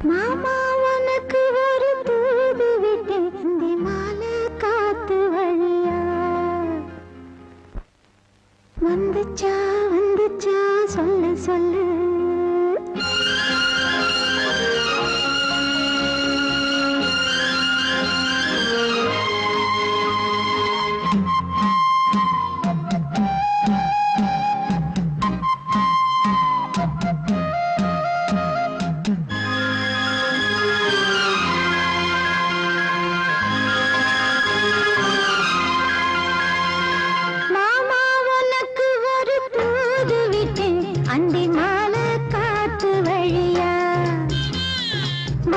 மாமா உனக்கு ஒரு தூது விட்டேன் இந்த மாலை காத்து வழியா? வந்துச்சா